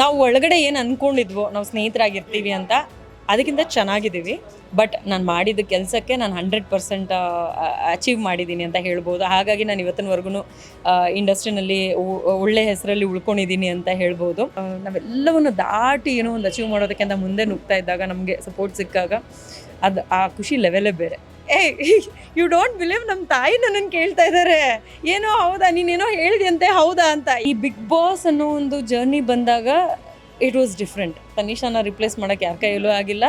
ನಾವು ಒಳಗಡೆ ಏನು ಅಂದ್ಕೊಂಡಿದ್ವು ನಾವು ಸ್ನೇಹಿತರಾಗಿರ್ತೀವಿ ಅಂತ, ಅದಕ್ಕಿಂತ ಚೆನ್ನಾಗಿದ್ದೀವಿ. ಬಟ್ ನಾನು ಮಾಡಿದ ಕೆಲಸಕ್ಕೆ ನಾನು ಹಂಡ್ರೆಡ್ ಪರ್ಸೆಂಟ್ ಅಚೀವ್ ಮಾಡಿದ್ದೀನಿ ಅಂತ ಹೇಳ್ಬೋದು. ಹಾಗಾಗಿ ನಾನು ಇವತ್ತಿನವರೆಗೂ ಇಂಡಸ್ಟ್ರಿನಲ್ಲಿ ಒಳ್ಳೆ ಹೆಸರಲ್ಲಿ ಉಳ್ಕೊಂಡಿದ್ದೀನಿ ಅಂತ ಹೇಳ್ಬೋದು. ನಾವೆಲ್ಲವನ್ನು ದಾಟಿ ಏನೋ ಒಂದು ಅಚೀವ್ ಮಾಡೋದಕ್ಕಿಂತ ಮುಂದೆ ನುಗ್ತಾ ಇದ್ದಾಗ ನಮಗೆ ಸಪೋರ್ಟ್ ಸಿಕ್ಕಾಗ, ಅದು, ಆ ಖುಷಿ ಲೆವೆಲೇ ಬೇರೆ. ಏ ಯು ಡೋಂಟ್ ಬಿಲೀವ್ ನಮ್ಮ ತಾಯಿ ನನ್ನನ್ನು ಕೇಳ್ತಾ ಇದ್ದಾರೆ ಏನೋ ಹೌದಾ? ನೀನೇನೋ ಹೇಳಿದ್ಯಂತೆ ಹೌದಾ ಅಂತ. ಈ ಬಿಗ್ ಬಾಸ್ ಅನ್ನೋ ಒಂದು ಜರ್ನಿ ಬಂದಾಗ ಇಟ್ ವಾಸ್ ಡಿಫ್ರೆಂಟ್ ತನಿಷಾನ ರಿಪ್ಲೇಸ್ ಮಾಡೋಕ್ಕೆ ಯಾರ ಕೈಯಲ್ಲೂ ಆಗಿಲ್ಲ.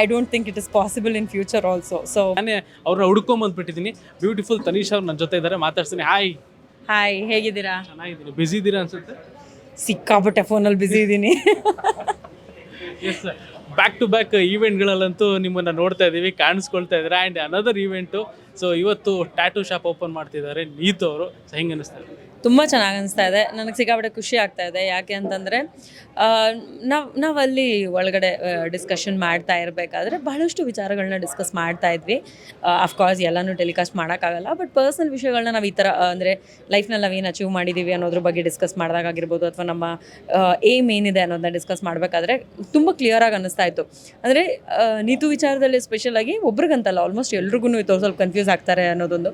I don't think it is possible in future also so ನಾನೇ ಅವ್ರನ್ನ ಹುಡ್ಕೊಂಬಂದ್ಬಿಟ್ಟಿದ್ದೀನಿ ಬ್ಯೂಟಿಫುಲ್ ತನೀಶ್ ಅವ್ರು ನನ್ನ ಜೊತೆ ಇದ್ದಾರೆ ಮಾತಾಡ್ತೀನಿ ಹಾಯ್ ಹಾಯ್ ಹೇಗಿದ್ದೀರಾ? ಚೆನ್ನಾಗಿದ್ದೀನಿ. ಬಿಸಿ ಇದ್ದೀರಾ ಅನ್ಸುತ್ತೆ? ಸಿಕ್ಕಾಪಟ್ಟೆ ಫೋನಲ್ಲಿ ಬ್ಯುಸಿ ಇದ್ದೀನಿ ಎಸ್ ಬ್ಯಾಕ್ ಟು ಬ್ಯಾಕ್ ಈವೆಂಟ್ಗಳಲ್ಲಂತೂ ನಿಮ್ಮನ್ನು ನೋಡ್ತಾ ಇದ್ದೀವಿ ಕಾಣಿಸ್ಕೊಳ್ತಾ ಇದ್ದಾರೆ ಆ್ಯಂಡ್ ಅನದರ್ ಈವೆಂಟು ಸೊ ಇವತ್ತು ಟ್ಯಾಟೂ ಶಾಪ್ ಓಪನ್ ಮಾಡ್ತಿದ್ದಾರೆ ನೀತು ಅವರು ಸೊ ಹೆಂಗೆ ಅನಿಸ್ತಾ ಇದೆ? ತುಂಬ ಚೆನ್ನಾಗಿ ಅನಿಸ್ತಾ ಇದೆ. ನನಗೆ ಸಿಕ್ಕಾಪಟ್ಟೆ ಖುಷಿ ಆಗ್ತಾ ಇದೆ. ಯಾಕೆ ಅಂತಂದರೆ ನಾವು, ನಾವಲ್ಲಿ ಒಳಗಡೆ ಡಿಸ್ಕಷನ್ ಮಾಡ್ತಾ ಇರಬೇಕಾದ್ರೆ ಬಹಳಷ್ಟು ವಿಚಾರಗಳನ್ನ ಡಿಸ್ಕಸ್ ಮಾಡ್ತಾ ಇದ್ವಿ. ಅಫ್ಕೋರ್ಸ್ ಎಲ್ಲನೂ ಟೆಲಿಕಾಸ್ಟ್ ಮಾಡೋಕ್ಕಾಗಲ್ಲ ಬಟ್ ಪರ್ಸ್ನಲ್ ವಿಷಯಗಳನ್ನ ನಾವು ಈ ಥರ ಅಂದರೆ ಲೈಫ್ನಲ್ಲಿ ನಾವೇನು ಅಚೀವ್ ಮಾಡಿದ್ದೀವಿ ಅನ್ನೋದ್ರ ಬಗ್ಗೆ ಡಿಸ್ಕಸ್ ಮಾಡಿದಾಗಿರ್ಬೋದು ಅಥವಾ ನಮ್ಮ ಏಮ್ ಏನಿದೆ ಅನ್ನೋದನ್ನ ಡಿಸ್ಕಸ್ ಮಾಡಬೇಕಾದ್ರೆ ತುಂಬ ಕ್ಲಿಯರಾಗಿ ಅನ್ನಿಸ್ತಾ ಇತ್ತು. ಅಂದರೆ ನೀತು ವಿಚಾರದಲ್ಲಿ ಸ್ಪೆಷಲಾಗಿ ಒಬ್ರಿಗಂತಲ್ಲ ಆಲ್ಮೋಸ್ಟ್ ಎಲ್ರಿಗೂ ಇತ್ತು ಸ್ವಲ್ಪ ಕನ್ಫ್ಯೂಸ್ ಆಗ್ತಾರೆ ಅನ್ನೋದೊಂದು.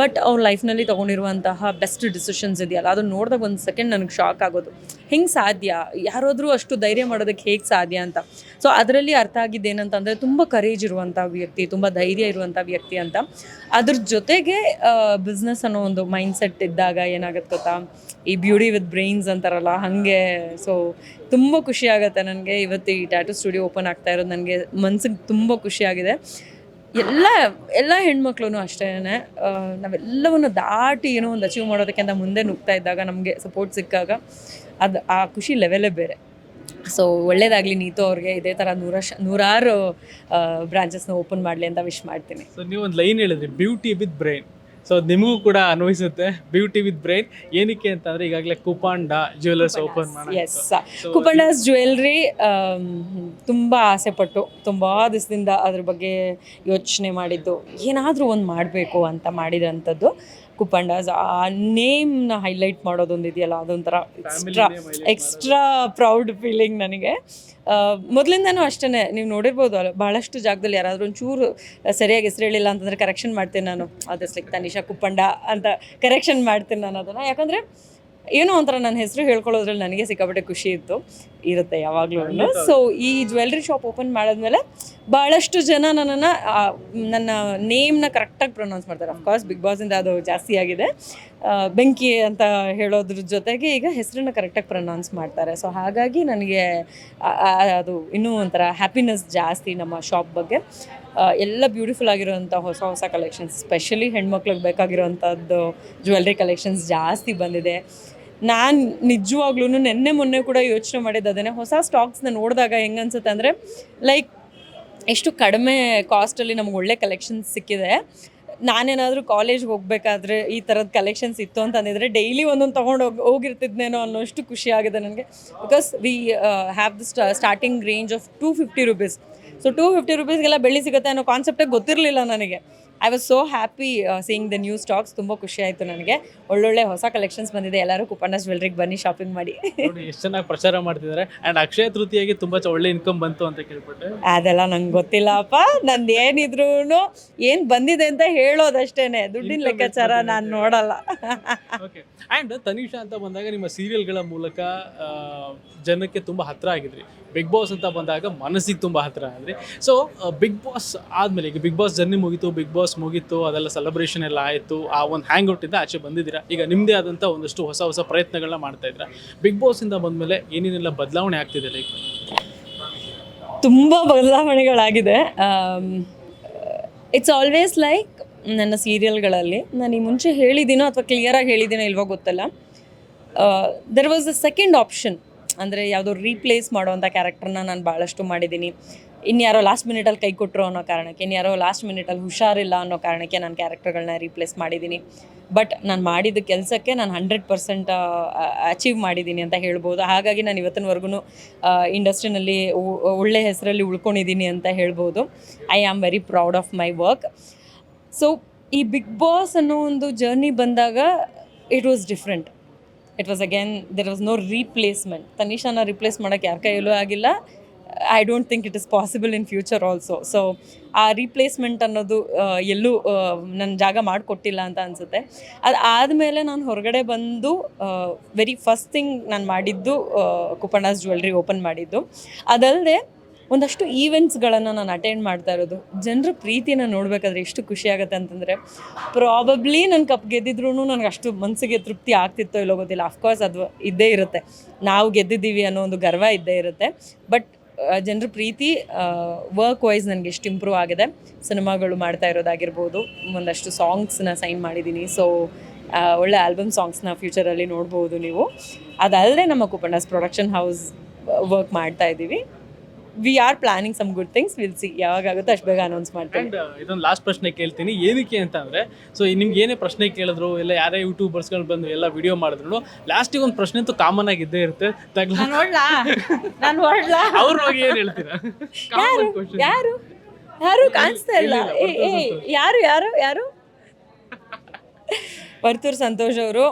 ಬಟ್ ಅವ್ರ ಲೈಫ್ನಲ್ಲಿ ತೊಗೊಂಡಿರುವಂತಹ ಬೆಸ್ಟ್ ಡಿಸಿಷನ್ಸ್ ಇದೆಯಲ್ಲ, ಅದನ್ನ ನೋಡಿದಾಗ ಒಂದು ಸೆಕೆಂಡ್ ನನಗೆ ಶಾಕ್ ಆಗೋದು. ಹೆಂಗೆ ಸಾಧ್ಯ? ಯಾರಾದರೂ ಅಷ್ಟು ಧೈರ್ಯ ಮಾಡೋದಕ್ಕೆ ಹೇಗೆ ಸಾಧ್ಯ? ಅಂತ. ಸೊ ಅದರಲ್ಲಿ ಅರ್ಥ ಆಗಿದ್ದು ಏನಂತಂದರೆ, ತುಂಬ ಕರೇಜ್ ಇರುವಂಥ ವ್ಯಕ್ತಿ, ತುಂಬ ಧೈರ್ಯ ಇರುವಂಥ ವ್ಯಕ್ತಿ ಅಂತ. ಅದ್ರ ಜೊತೆಗೆ ಬಿಸ್ನೆಸ್ ಅನ್ನೋ ಒಂದು ಮೈಂಡ್ ಸೆಟ್ ಇದ್ದಾಗ ಏನಾಗುತ್ತೆ ಗೊತ್ತಾ? ಈ ಬ್ಯೂಟಿ ವಿತ್ ಬ್ರೈನ್ಸ್ ಅಂತಾರಲ್ಲ, ಹಾಗೆ ಸೊ ತುಂಬ ಖುಷಿ ಆಗುತ್ತೆ ನನಗೆ. ಇವತ್ತು ಈ ಟ್ಯಾಟೂ ಸ್ಟುಡಿಯೋ ಓಪನ್ ಆಗ್ತಾ ಇರೋದು ನನಗೆ ಮನ್ಸಿಗೆ ತುಂಬ ಖುಷಿಯಾಗಿದೆ ಎಲ್ಲ ಎಲ್ಲ ಹೆಣ್ಮಕ್ಳು ಅಷ್ಟೇ ನಾವೆಲ್ಲವನ್ನು ದಾಟಿ ಏನೋ ಒಂದು ಅಚೀವ್ ಮಾಡೋದಕ್ಕಿಂತ ಮುಂದೆ ನುಗ್ತಾ ಇದ್ದಾಗ ನಮಗೆ ಸಪೋರ್ಟ್ ಸಿಕ್ಕಾಗ ಅದು ಆ ಖುಷಿ ಲೆವೆಲೇ ಬೇರೆ. ಸೊ ಒಳ್ಳೇದಾಗಲಿ ನೀತು ಅವ್ರಿಗೆ, ಇದೇ ಥರ ನೂರ ಶ, ನೂರಾರು ಬ್ರಾಂಚಸ್ನ ಓಪನ್ ಮಾಡಲಿ ಅಂತ ವಿಶ್ ಮಾಡ್ತೀನಿ. ಸೊ ನೀವು ಒಂದು ಲೈನ್ ಹೇಳಿದ್ರಿ ಬ್ಯೂಟಿ ವಿತ್ ಬ್ರೈನ್ ಸೊ ನಿಮಗೂ ಕೂಡ ಅನ್ವಯಿಸುತ್ತೆ. ಬ್ಯೂಟಿ ವಿತ್ ಬ್ರೈನ್ ಏನಕ್ಕೆ ಅಂತಂದ್ರೆ ಈಗಾಗಲೇ ಕುಪಾಂಡ ಜ್ಯುವೆಲರ್ಸ್ ಓಪನ್ ಮಾಡಿ ಎಸ್ ಕುಪಂಡಾಸ್ ಜ್ಯುವೆಲ್ರಿ ತುಂಬ ಆಸೆಪಟ್ಟು ತುಂಬ ದಿವಸದಿಂದ ಅದ್ರ ಬಗ್ಗೆ ಯೋಚನೆ ಮಾಡಿದ್ದು ಏನಾದರೂ ಒಂದು ಮಾಡಬೇಕು ಅಂತ ಮಾಡಿದಂಥದ್ದು ಕುಪಂಡಾಸ್ ಆ ನೇಮ್ನ ಹೈಲೈಟ್ ಮಾಡೋದೊಂದು ಇದೆಯಲ್ಲ ಅದೊಂಥರ ಎಕ್ಸ್ಟ್ರಾ ಎಕ್ಸ್ಟ್ರಾ ಪ್ರೌಡ್ ಫೀಲಿಂಗ್ ನನಗೆ. ಮೊದಲಿಂದನೂ ಅಷ್ಟೇ ನೀವು ನೋಡಿರ್ಬೋದು ಅಲ್ಲ ಭಾಳಷ್ಟು ಜಾಗದಲ್ಲಿ ಯಾರಾದರೂ ಒಂಚೂರು ಸರಿಯಾಗಿ ಹೆಸರು ಹೇಳಿಲ್ಲ ಅಂತಂದರೆ ಕರೆಕ್ಷನ್ ಮಾಡ್ತೀನಿ ನಾನು. ಅದು ಲೈಕ್ ತನಿಷಾ ಕುಪ್ಪಂಡ ಅಂತ ಕರೆಕ್ಷನ್ ಮಾಡ್ತೀನಿ ನಾನು ಅದನ್ನು. ಯಾಕಂದರೆ ಏನೋ ಒಂಥರ ನನ್ನ ಹೆಸರು ಹೇಳ್ಕೊಳ್ಳೋದ್ರಲ್ಲಿ ನನಗೆ ಸಿಕ್ಕಾಪಟ್ಟೆ ಖುಷಿ ಇತ್ತು. ಇರುತ್ತೆ ಯಾವಾಗಲೂ ಸೊ ಈ ಜ್ಯುವೆಲ್ರಿ ಶಾಪ್ ಓಪನ್ ಮಾಡಿದ್ಮೇಲೆ ಭಾಳಷ್ಟು ಜನ ನನ್ನನ್ನು ನನ್ನ ನೇಮ್ನ ಕರೆಕ್ಟಾಗಿ ಪ್ರೊನೌನ್ಸ್ ಮಾಡ್ತಾರೆ. ಅಫ್ಕೋರ್ಸ್ ಬಿಗ್ ಬಾಸಿಂದ ಅದು ಜಾಸ್ತಿ ಆಗಿದೆ. ಬೆಂಕಿ ಅಂತ ಹೇಳೋದ್ರ ಜೊತೆಗೆ ಈಗ ಹೆಸರನ್ನ ಕರೆಕ್ಟಾಗಿ ಪ್ರೊನೌನ್ಸ್ ಮಾಡ್ತಾರೆ. ಸೊ ಹಾಗಾಗಿ ನನಗೆ ಅದು ಇನ್ನೂ ಒಂಥರ ಹ್ಯಾಪಿನೆಸ್ ಜಾಸ್ತಿ ನಮ್ಮ ಶಾಪ್ ಬಗ್ಗೆ. ಎಲ್ಲ ಬ್ಯೂಟಿಫುಲ್ ಆಗಿರೋಂಥ ಹೊಸ ಹೊಸ ಕಲೆಕ್ಷನ್ಸ್ ಸ್ಪೆಷಲಿ ಹೆಣ್ಮಕ್ಳಿಗೆ ಬೇಕಾಗಿರೋವಂಥದ್ದು ಜ್ಯುವೆಲ್ರಿ ಕಲೆಕ್ಷನ್ಸ್ ಜಾಸ್ತಿ ಬಂದಿದೆ. ನಾನು ನಿಜವಾಗ್ಲೂ ನೆನ್ನೆ ಮೊನ್ನೆ ಕೂಡ ಯೋಚನೆ ಮಾಡಿದ್ದು ಅದನ್ನೇ. ಹೊಸ ಸ್ಟಾಕ್ಸ್ನ ನೋಡಿದಾಗ ಹೆಂಗೆ ಅನ್ಸುತ್ತೆ ಅಂದರೆ ಲೈಕ್ ಎಷ್ಟು ಕಡಿಮೆ ಕಾಸ್ಟಲ್ಲಿ ನಮ್ಗೆ ಒಳ್ಳೆ ಕಲೆಕ್ಷನ್ಸ್ ಸಿಕ್ಕಿದೆ. ನಾನೇನಾದರೂ ಕಾಲೇಜ್ಗೆ ಹೋಗಬೇಕಾದ್ರೆ ಈ ಥರದ ಕಲೆಕ್ಷನ್ಸ್ ಇತ್ತು ಅಂತಂದಿದ್ರೆ ಡೈಲಿ ಒಂದೊಂದು ತೊಗೊಂಡು ಹೋಗಿ, ಹೋಗಿರ್ತಿದ್ನೇನೋ ಅನ್ನೋಷ್ಟು ಖುಷಿ ಆಗಿದೆ ನನಗೆ. Because we have the starting range of two fifty rupees so two fifty ರುಪೀಸ್ಗೆಲ್ಲ ಬೆಳ್ಳಿ ಸಿಗುತ್ತೆ ಅನ್ನೋ ಕಾನ್ಸೆಪ್ಟೇ ಗೊತ್ತಿರಲಿಲ್ಲ ನನಗೆ. I was so happy seeing the new stocks ತುಂಬ ಖುಷಿ ಆಯಿತು ನನಗೆ. ಒಳ್ಳೊಳ್ಳೆ ಹೊಸ ಕಲೆಕ್ಷನ್ಸ್ ಬಂದಿದೆ. ಎಲ್ಲರೂ ಕುಪ್ಪಣ್ಣ ಜ್ಯುವೆಲ್ರಿಗೆ ಬನ್ನಿ ಶಾಪಿಂಗ್ ಮಾಡಿ. ನೋಡಿ ಎಷ್ಟು ಚೆನ್ನಾಗಿ ಪ್ರಚಾರ ಮಾಡ್ತಿದ್ದಾರೆ ಆ್ಯಂಡ್ ಅಕ್ಷಯ ತೃತೀಯಾಗಿ ತುಂಬ ಒಳ್ಳೆ ಇನ್ಕಮ್ ಬಂತು ಅಂತ ಕೇಳ್ಪಟ್ಟೆ. ಅದೆಲ್ಲ ನಂಗೆ ಗೊತ್ತಿಲ್ಲಪ್ಪ. ನಂದು ಏನಿದ್ರು ಏನು ಬಂದಿದೆ ಅಂತ ಹೇಳೋದಷ್ಟೇನೆ. ದುಡ್ಡಿನ ಲೆಕ್ಕಾಚಾರ ನಾನು ನೋಡಲ್ಲ. ಓಕೆ ಆ್ಯಂಡ್ ತನಿಷಾ ಅಂತ ಬಂದಾಗ ನಿಮ್ಮ ಸೀರಿಯಲ್ಗಳ ಮೂಲಕ ಜನಕ್ಕೆ ತುಂಬ ಹತ್ರ ಆಗಿದ್ರಿ. ಬಿಗ್ ಬಾಸ್ ಅಂತ ಬಂದಾಗ ಮನಸ್ಸಿಗೆ ತುಂಬ ಹತ್ತಿರ ಅಂದರೆ. ಸೊ ಬಿಗ್ ಬಾಸ್ ಆದಮೇಲೆ ಈಗ ಬಿಗ್ ಬಾಸ್ ಜರ್ನಿ ಮುಗೀತು ಬಿಗ್ ಬಾಸ್ ಮುಗೀತು, ಅದೆಲ್ಲ ಸೆಲೆಬ್ರೇಷನ್ ಎಲ್ಲ ಆಯಿತು, ಆ ಒಂದು ಹ್ಯಾಂಗ್ ಔಟಿಂದ ಆಚೆ ಬಂದಿದ್ದೀರಾ? ಈಗ ನಿಮ್ಮದೇ ಆದಂಥ ಒಂದಷ್ಟು ಹೊಸ ಹೊಸ ಪ್ರಯತ್ನಗಳನ್ನ ಮಾಡ್ತಾ ಇದ್ದೀರಾ? ಬಿಗ್ ಬಾಸಿಂದ ಬಂದಮೇಲೆ ಏನೇನೆಲ್ಲ ಬದಲಾವಣೆ ಆಗ್ತಿದೆ ಲೈಕ್ ತುಂಬ ಬದಲಾವಣೆಗಳಾಗಿದೆ. ಇಟ್ಸ್ ಆಲ್ವೇಸ್ ಲೈಕ್ ನನ್ನ ಸೀರಿಯಲ್ಗಳಲ್ಲಿ ನಾನು ಈ ಮುಂಚೆ ಹೇಳಿದ್ದೀನೋ ಅಥವಾ ಕ್ಲಿಯರಾಗಿ ಹೇಳಿದ್ದೀನೋ ಇಲ್ವೋ ಗೊತ್ತಲ್ಲ. There was a second option ಅಂದರೆ ಯಾವುದೋ ರೀಪ್ಲೇಸ್ ಮಾಡೋವಂಥ ಕ್ಯಾರೆಕ್ಟರ್ನ ನಾನು ಭಾಳಷ್ಟು ಮಾಡಿದ್ದೀನಿ ಇನ್ಯಾರೋ ಲಾಸ್ಟ್ ಮಿನಿಟಲ್ಲಿ ಕೈ ಕೊಟ್ಟರು ಅನ್ನೋ ಕಾರಣಕ್ಕೆ, ಇನ್ಯಾರೋ ಲಾಸ್ಟ್ ಮಿನಿಟಲ್ಲಿ ಹುಷಾರಿಲ್ಲ ಅನ್ನೋ ಕಾರಣಕ್ಕೆ ನಾನು ಕ್ಯಾರೆಕ್ಟರ್ಗಳನ್ನ ರೀಪ್ಲೇಸ್ ಮಾಡಿದ್ದೀನಿ ಬಟ್ ನಾನು ಮಾಡಿದ ಕೆಲಸಕ್ಕೆ ನಾನು ಹಂಡ್ರೆಡ್ ಪರ್ಸೆಂಟ್ ಅಚೀವ್ ಮಾಡಿದ್ದೀನಿ ಅಂತ ಹೇಳ್ಬೋದು. ಹಾಗಾಗಿ ನಾನು ಇವತ್ತಿನವರೆಗೂ ಇಂಡಸ್ಟ್ರಿನಲ್ಲಿ ಒಳ್ಳೆ ಹೆಸರಲ್ಲಿ ಉಳ್ಕೊಂಡಿದ್ದೀನಿ ಅಂತ ಹೇಳ್ಬೋದು. I am very proud of my work so ಈ ಬಿಗ್ ಬಾಸ್ ಅನ್ನೋ ಒಂದು ಜರ್ನಿ ಬಂದಾಗ it was different it was again there was no replacement ತನಿಷಾನ replace ಮಾಡೋಕ್ಕೆ ಯಾರ ಕೈಯಲ್ಲೂ ಆಗಿಲ್ಲ I don't think it is possible in future also so ಆ replacement ಅನ್ನೋದು ಎಲ್ಲೂ ನನ್ನ ಜಾಗ ಮಾಡಿಕೊಟ್ಟಿಲ್ಲ ಅಂತ ಅನಿಸುತ್ತೆ. ಅದು ಆದಮೇಲೆ ನಾನು ಹೊರಗಡೆ ಬಂದು ವೆರಿ ಫಸ್ಟ್ ಥಿಂಗ್ ನಾನು ಮಾಡಿದ್ದು ಕುಪಣಾಸ್ ಜ್ಯುವೆಲ್ರಿ ಓಪನ್ ಮಾಡಿದ್ದು. ಅದಲ್ಲದೆ ಒಂದಷ್ಟು ಈವೆಂಟ್ಸ್ಗಳನ್ನು ನಾನು ಅಟೆಂಡ್ ಮಾಡ್ತಾ ಇರೋದು. ಜನರ ಪ್ರೀತಿನ ನೋಡಬೇಕಾದ್ರೆ ಎಷ್ಟು ಖುಷಿ ಆಗುತ್ತೆ ಅಂತಂದರೆ ಪ್ರಾಬಬ್ಲಿ ನನ್ನ ಕಪ್ ಗೆದ್ದಿದ್ರು ನನಗೆ ಅಷ್ಟು ಮನಸ್ಸಿಗೆ ತೃಪ್ತಿ ಆಗ್ತಿತ್ತೋ ಇಲ್ಲೋ ಗೊತ್ತಿಲ್ಲ. ಅಫ್ಕೋರ್ಸ್ ಅದು ಇದ್ದೇ ಇರುತ್ತೆ. ನಾವು ಗೆದ್ದಿದ್ದೀವಿ ಅನ್ನೋ ಒಂದು ಗರ್ವ ಇದ್ದೇ ಇರುತ್ತೆ. ಬಟ್ ಜನರ ಪ್ರೀತಿ ವರ್ಕ್ ವೈಸ್ ನನಗೆ ಎಷ್ಟು ಇಂಪ್ರೂವ್ ಆಗಿದೆ. ಸಿನಿಮಾಗಳು ಮಾಡ್ತಾ ಇರೋದಾಗಿರ್ಬೋದು. ಒಂದಷ್ಟು ಸಾಂಗ್ಸ್ನ ಸೈನ್ ಮಾಡಿದ್ದೀನಿ ಸೊ ಒಳ್ಳೆ ಆಲ್ಬಮ್ ಸಾಂಗ್ಸ್ನ ಫ್ಯೂಚರಲ್ಲಿ ನೋಡ್ಬೋದು ನೀವು. ಅದಲ್ಲದೆ ನಮ್ಮ ಕುಪಂಡಾಸ್ ಪ್ರೊಡಕ್ಷನ್ ಹೌಸ್ ವರ್ಕ್ ಮಾಡ್ತಾ ಇದ್ದೀವಿ. We are planning some good things will see ಯಾವಾಗ ಆಗುತ್ತೋ ಅಷ್ಟು ಬೇಗ ಅನೌನ್ಸ್ ಮಾಡ್ತೀನಿ ಅಂಡ್ ಇದೊಂದು ಲಾಸ್ಟ್ ಪ್ರಶ್ನೆ ಕೇಳ್ತೀನಿ. ಏನಕ್ಕೆ ಅಂತ ಅಂದರೆ ಸೊ ನಿಮ್ಗೆ ಏನೇ ಪ್ರಶ್ನೆ ಕೇಳಿದ್ರು ಇಲ್ಲ ಯಾರೇ ಯೂಟ್ಯೂಬರ್ಸ್ಗಳು ಬಂದು ಎಲ್ಲ ವಿಡಿಯೋ ಮಾಡಿದ್ರು ಲಾಸ್ಟಿಗೆ ಒಂದು ಪ್ರಶ್ನೆ ಅಂತೂ ಕಾಮನ್ ಆಗಿ ಇದ್ದೇ ಇರುತ್ತೆ. ತಗ್ಲ ನಾನು ನೋಡ್ಲಾ ನಾನು ನೋಡ್ಲಾ ಅವ್ರ ಬಗ್ಗೆ ಏನು ಹೇಳ್ತೀರಾ? ಯಾರು? ಯಾರು? ಕಾಣಿಸ್ತಾ ಇಲ್ಲ. ಏ, ಏ, ಯಾರು ಯಾರು ಯಾರು? ವರ್ತೂರ್ ಸಂತೋಷ್ ಅವರು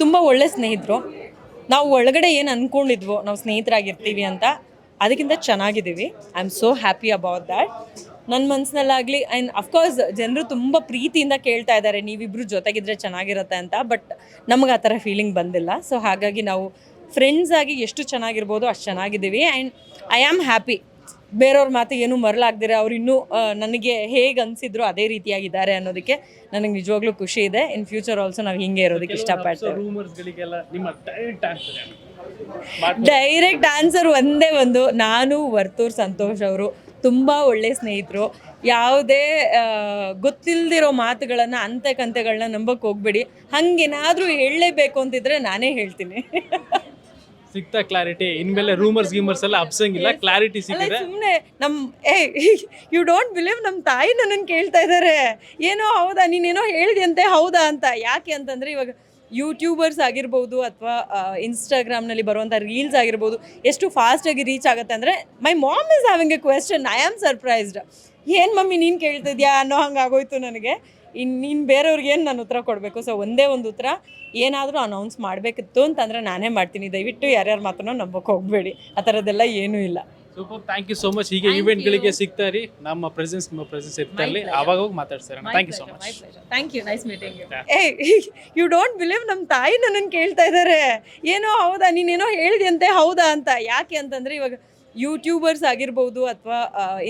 ತುಂಬ ಒಳ್ಳೆ ಸ್ನೇಹಿತರು. ನಾವು ಒಳಗಡೆ ಏನು ಅಂದ್ಕೊಂಡಿದ್ವೋ ನಾವು ಸ್ನೇಹಿತರಾಗಿರ್ತೀವಿ ಅಂತ, ಅದಕ್ಕಿಂತ ಚೆನ್ನಾಗಿದ್ದೀವಿ. I am so happy about that ನನ್ನ ಮನಸ್ಸಿನಲ್ಲಾಗಲಿ ಆ್ಯಂಡ್ ಅಫ್ಕೋರ್ಸ್ ಜನರು ತುಂಬ ಪ್ರೀತಿಯಿಂದ ಕೇಳ್ತಾ ಇದ್ದಾರೆ ನೀವಿಬ್ಬರು ಜೊತೆಗಿದ್ರೆ ಚೆನ್ನಾಗಿರುತ್ತೆ ಅಂತ ಬಟ್ ನಮಗೆ ಆ ಥರ ಫೀಲಿಂಗ್ ಬಂದಿಲ್ಲ. ಸೊ ಹಾಗಾಗಿ ನಾವು ಫ್ರೆಂಡ್ಸ್ ಆಗಿ ಎಷ್ಟು ಚೆನ್ನಾಗಿರ್ಬೋದು ಅಷ್ಟು ಚೆನ್ನಾಗಿದ್ದೀವಿ ಆ್ಯಂಡ್ ಐ ಆಮ್ ಹ್ಯಾಪಿ ಬೇರೆಯವ್ರ ಮಾತಿಗೆ ಏನೂ ಮರಲಾಗ್ದಿರ ಅವ್ರು ಇನ್ನೂ ನನಗೆ ಹೇಗೆ ಅನಿಸಿದ್ರು ಅದೇ ರೀತಿಯಾಗಿದ್ದಾರೆ ಅನ್ನೋದಕ್ಕೆ ನನಗೆ ನಿಜವಾಗ್ಲೂ ಖುಷಿ ಇದೆ. ಇನ್ ಫ್ಯೂಚರ್ ಆಲ್ಸೋ ನಾವು ಹಿಂಗೆ ಇರೋದಕ್ಕೆ ಇಷ್ಟಪಡ್ತೇವೆ. ಡೈರೆಕ್ಟ್ ಆನ್ಸರ್ ಒಂದೇ ಒಂದು ನಾನು ವರ್ತೂರ್ ಸಂತೋಷ್ ಅವರು ತುಂಬ ಒಳ್ಳೆ ಸ್ನೇಹಿತರು. ಯಾವುದೇ ಗೊತ್ತಿಲ್ಲದಿರೋ ಗೊತ್ತಿಲ್ದಿರೋ ಮಾತುಗಳನ್ನು ಅಂತೆ ಕಂತೆಗಳನ್ನ ನಂಬಕ್ಕೆ ಹೋಗ್ಬೇಡಿ. ಹಂಗೇನಾದರೂ ಹೇಳಲೇಬೇಕು ಅಂತಿದ್ರೆ ನಾನೇ ಹೇಳ್ತೀನಿ. ಸಿಗ್ತಾ ಕ್ಲಾರಿಟಿ ಇನ್ಮೇಲೆ ರೂಮರ್ಸ್ ಗೀಮರ್ಸ್ ಎಲ್ಲ ಅಬ್ಸಂಗಿಲ್ಲ ಕ್ಲಾರಿಟಿ ಸಿಕ್ಕಿದೆ. ಸುಮ್ಮನೆ ನಮ್ಮ ಏ ಯು ಡೋಂಟ್ ಬಿಲೀವ್ ನಮ್ಮ ತಾಯಿ ನನ್ನನ್ನು ಕೇಳ್ತಾ ಇದ್ದಾರೆ ಏನೋ ಹೌದಾ ನೀನೇನೋ ಹೇಳಿದ್ಯಂತೆ ಹೌದಾ ಅಂತ. ಯಾಕೆ ಅಂತಂದರೆ ಇವಾಗ ಯೂಟ್ಯೂಬರ್ಸ್ ಆಗಿರ್ಬೋದು ಅಥವಾ ಇನ್ಸ್ಟಾಗ್ರಾಮ್ನಲ್ಲಿ ಬರುವಂಥ ರೀಲ್ಸ್ ಆಗಿರ್ಬೋದು ಎಷ್ಟು ಫಾಸ್ಟಾಗಿ ರೀಚ್ ಆಗುತ್ತೆ ಅಂದರೆ my mom is having a question I am surprised ಏನು ಮಮ್ಮಿ ನೀನು ಕೇಳ್ತಿದ್ಯಾ ಅನ್ನೋ ಹಂಗೆ ಆಗೋಯ್ತು ನನಗೆ. ಇನ್ನು ನೀನು ಬೇರೆಯವ್ರಿಗೆ ಏನು ನಾನು ಉತ್ತರ ಕೊಡಬೇಕು? ಸೊ ಒಂದೇ ಒಂದು ಉತ್ತರ. ಏನಾದರೂ ಅನೌನ್ಸ್ ಮಾಡಬೇಕಿತ್ತು ಅಂತಂದರೆ ನಾನೇ ಮಾಡ್ತೀನಿ. ದಯವಿಟ್ಟು ಯಾರ್ಯಾರ ಮಾತನ್ನು ನಂಬಕ್ಕೆ ಹೋಗಬೇಡಿ. ಆ ಥರದ್ದೆಲ್ಲ ಏನೂ ಇಲ್ಲ. Super thank you so much ಹೀಗೆ ಇವೆಂಟ್ಗಳಿಗೆ ಸಿಗ್ತಾ ಇರಿ. ನಮ್ಮ ಪ್ರೆಸೆನ್ಸ್ ನಿಮ್ಮ ಪ್ರೆಸೆನ್ಸ್ ಇರ್ತಾ ಇರಲಿ. ಆವಾಗ ಹೋಗಿ ಮಾತಾಡ್ತಾರೆ thank you so much thank you nice meeting hey you don't believe ನಮ್ಮ ತಾಯಿ ನನ್ನನ್ನು ಕೇಳ್ತಾ ಇದ್ದಾರೆ ಏನೋ ಹೌದಾ? ನೀನೇನೋ ಹೇಳಿದ್ಯಂತೆ ಹೌದಾ ಅಂತ. ಯಾಕೆ ಅಂತಂದರೆ ಇವಾಗ ಯೂಟ್ಯೂಬರ್ಸ್ ಆಗಿರ್ಬೋದು ಅಥವಾ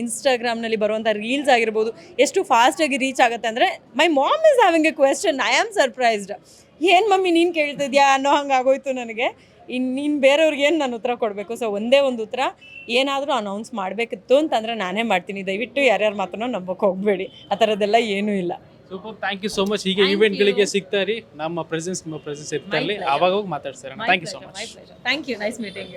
ಇನ್ಸ್ಟಾಗ್ರಾಮ್ನಲ್ಲಿ ಬರುವಂಥ ರೀಲ್ಸ್ ಆಗಿರ್ಬೋದು ಎಷ್ಟು ಫಾಸ್ಟಾಗಿ ರೀಚ್ ಆಗುತ್ತೆ ಅಂದರೆ my mom is having a question I am surprised ಏನು ಮಮ್ಮಿ ನೀನು ಕೇಳ್ತಿದ್ಯಾ ಅನ್ನೋ ಹಂಗೆ ಆಗೋಯ್ತು ನನಗೆ. ಇನ್ನು ನೀನು ಬೇರೆಯವ್ರಿಗೆ ಏನು ನಾನು ಉತ್ತರ ಕೊಡಬೇಕು? ಸೊ ಒಂದೇ ಒಂದು ಉತ್ತರ ಏನಾದರೂ ಅನೌನ್ಸ್ ಮಾಡಬೇಕಿತ್ತು ಅಂತಂದರೆ ನಾನೇ ಮಾಡ್ತೀನಿ. ದಯವಿಟ್ಟು ಯಾರ್ಯಾರ ಮಾತನ್ನೋ ನಂಬಕ್ಕೆ ಹೋಗಬೇಡಿ. ಆ ಥರದ್ದೆಲ್ಲ ಏನೂ ಇಲ್ಲ. Super thank you so much ಹೀಗೆ ಇವೆಂಟ್ಗಳಿಗೆ ಸಿಗ್ತಾ ಇರಿ. ನಮ್ಮ ಪ್ರೆಸೆನ್ಸ್ ನಿಮ್ಮ ಪ್ರೆಸೆನ್ಸ್ ಇರ್ತಾ ಇರಲಿ ಅವಾಗ ಹೋಗಿ ಮಾತಾಡ್ತಾರೆ thank you so much thank you nice meeting